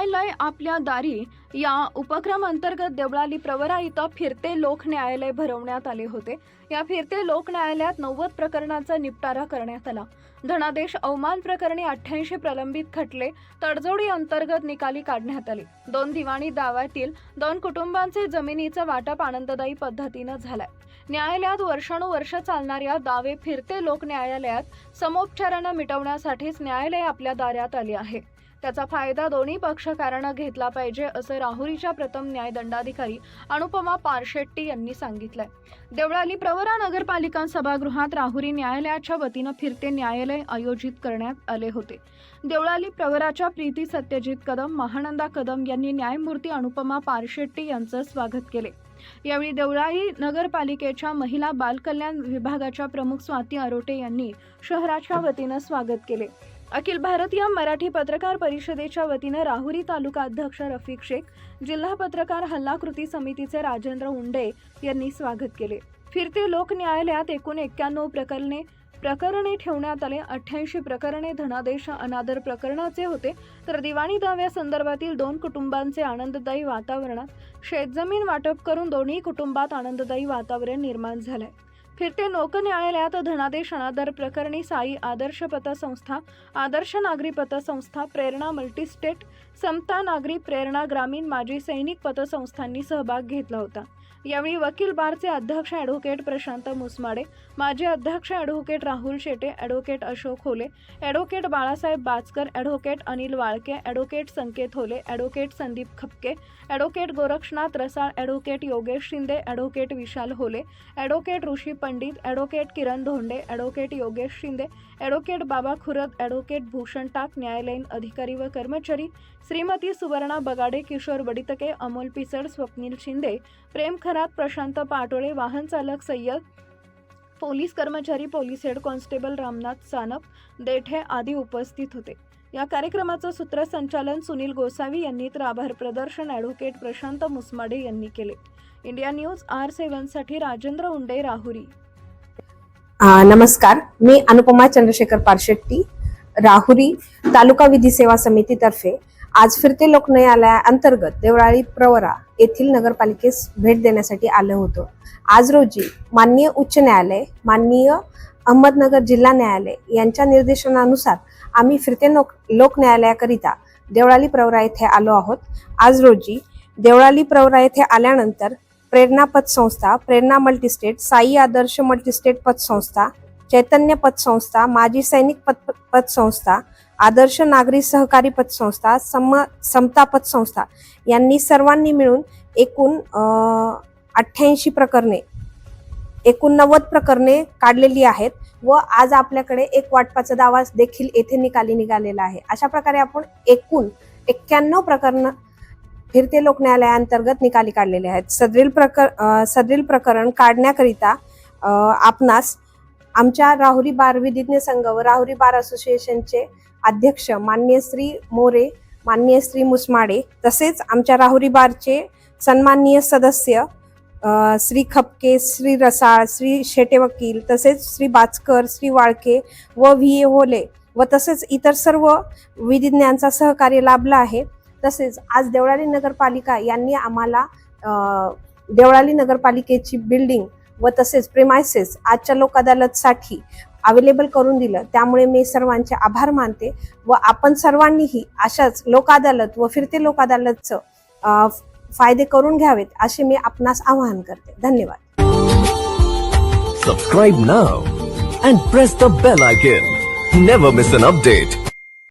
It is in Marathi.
न्यायालय आपल्या दारी या उपक्रम अंतर्गत देवळाली प्रवरा इथं फिरते लोक न्यायालय भरवण्यात आले होते. या फिरते लोक न्यायालयात नव्वद प्रकरणांचा निपटारा करण्यात आला. धनादेश अवमान प्रकरणी अठ्ठ्याऐंशी प्रलंबित खटले तडजोडी अंतर्गत निकाली काढण्यात आले. दोन दिवाणी दाव्यातील दोन कुटुंबांचे जमिनीचं वाटप आनंददायी पद्धतीनं झालंय. न्यायालयात वर्षानुवर्ष चालणाऱ्या दावे फिरते लोक न्यायालयात समोपचारानं मिटवण्यासाठीच न्यायालय आपल्या दारात आले आहे. त्याचा फायदा दोन्ही पक्षकारानं घेतला पाहिजे असं राहुरीच्या प्रथम न्यायदंडाधिकारी अनुपमा पारशेट्टी यांनी सांगितलंय. देवळाली प्रवरा नगरपालिका सभागृहात राहुरी न्यायालयाच्या वतीनं फिरते न्यायालय आयोजित करण्यात आले होते. देवळाली प्रवराच्या प्रीती सत्यजित कदम महानंदा कदम यांनी न्यायमूर्ती अनुपमा पारशेट्टी यांचं स्वागत केले. यावेळी देवळाली नगरपालिकेच्या महिला बालकल्याण विभागाच्या प्रमुख स्वाती अरोटे यांनी शहराच्या वतीनं स्वागत केले. अखिल भारतीय मराठी पत्रकार परिषदेच्या वतीनं राहुरी तालुका अध्यक्ष रफिक शेख जिल्हा पत्रकार हल्ला कृती समितीचे राजेंद्र उंडे यांनी स्वागत केले. फिरते लोक न्यायालयात एकूण एक्क्याण्णव प्रकरणे प्रकरणे ठेवण्यात आले. अठ्ठ्याऐंशी प्रकरणे धनादेश अनादर प्रकरणाचे होते. तर दिवाणी दाव्यासंदर्भातील दोन कुटुंबांचे आनंददायी वातावरणात शेतजमीन वाटप करून दोन्ही कुटुंबात आनंददायी वातावरण निर्माण झालंय. फिरते लोक न्यायालयात धनादेश अनादर प्रकरणी साई आदर्श पतसंस्था आदर्श नागरी पतसंस्था प्रेरणा मल्टीस्टेट समता नागरी प्रेरणा ग्रामीण माजी सैनिक पतसंस्थांनी सहभाग घेतला होता. यावेळी वकील बारचे अध्यक्ष ॲडव्होकेट प्रशांत मुसमाडे माजी अध्यक्ष advocate Rahul Shete advocate Ashok Hole advocate Balasaheb Bachkar advocate Anil Walke advocate Sanket Hole advocate Sandeep Khapke advocate Gorakshanath Rasal advocate Yogesh Shinde advocate Vishal Hole advocate Rishi Pandit advocate Kiran Dhonde advocate Yogesh Shinde advocate Baba Khurad advocate Bhushan टाक न्यायालयीन अधिकारी व कर्मचारी श्रीमती सुवर्णा बगाडे किशोर बडितके अमोल पिसड स्वप्नील शिंदे प्रेम खरात प्रशांत पाटोळे वाहन चालक सय्यद पोलीस कर्मचारी police head constable Ramnath Sanap Dethe आदी उपस्थित होते. या कार्यक्रमाचं सूत्रसंचालन सुनील गोसावी यांनी तर आभार प्रदर्शन ॲडव्होकेट प्रशांत मुसमाडे यांनी केले. इंडिया न्यूज आर सेव्हनसाठी राजेंद्र उंडे राहुरी. नमस्कार. मी अनुपमा चंद्रशेखर पारशेट्टी राहुरी तालुका विधी सेवा समितीतर्फे आज फिरते लोक अंतर्गत देवळाली प्रवरा येथील नगरपालिकेस भेट देण्यासाठी आलं होतं. आज रोजी माननीय उच्च न्यायालय माननीय अहमदनगर जिल्हा न्यायालय यांच्या निर्देशनानुसार आम्ही फिरते लोक लोक न्यायालयाकरिता देवळाली प्रवरा येथे आलो आहोत. आज रोजी देवळाली प्रवरा येथे आल्यानंतर प्रेरणा पतसंस्था प्रेरणा मल्टीस्टेट साई आदर्श मल्टीस्टेट पतसंस्था चैतन्य पतसंस्था माजी सैनिक पत पतसंस्था आदर्श नागरी सहकारी पतसंस्था सम समता पतसंस्था यांनी सर्वांनी मिळून एकूण अठ्ठ्याऐंशी प्रकरणे एकूण नव्वद प्रकरणे काढलेली आहेत व आज आपल्याकडे एक वाटपाचा दावा देखील येथे निकाली निघालेला आहे. अशा प्रकारे आपण एकूण एक्क्याण्णव प्रकरण फिरते लोक न्यायालयाअंतर्गत निकाली काढलेले आहेत. सदरील प्रकर सदरील प्रकरण काढण्याकरिता आपणास आमच्या राहुरी बार विधिज्ञ संघ व राहुरी बार असोसिएशनचे अध्यक्ष मान्य श्री मोरे मान्य श्री मुसमाडे तसेच आमच्या राहुरी बारचे सन्माननीय सदस्य श्री खपके श्री रसाळ श्री शेटे वकील तसेच श्री बाचकर श्री वाळके व व्ही ए होले व तसेच इतर सर्व विधिज्ञांचा सहकार्य लाभला आहे. तसेच आज देवळाली नगरपालिका यांनी आम्हाला देवळाली नगरपालिकेची बिल्डिंग व तसेच प्रेमायसेस आजच्या लोक अदालतसाठी अवेलेबल करून दिलं त्यामुळे मी सर्वांचे आभार मानते व आपण सर्वांनीही अशाच लोक अदालत व फिरते लोक अदालतचं फायदे करून घ्यावेत असे मी आपणास आवाहन करते. धन्यवाद. Subscribe now and press the bell icon never miss an update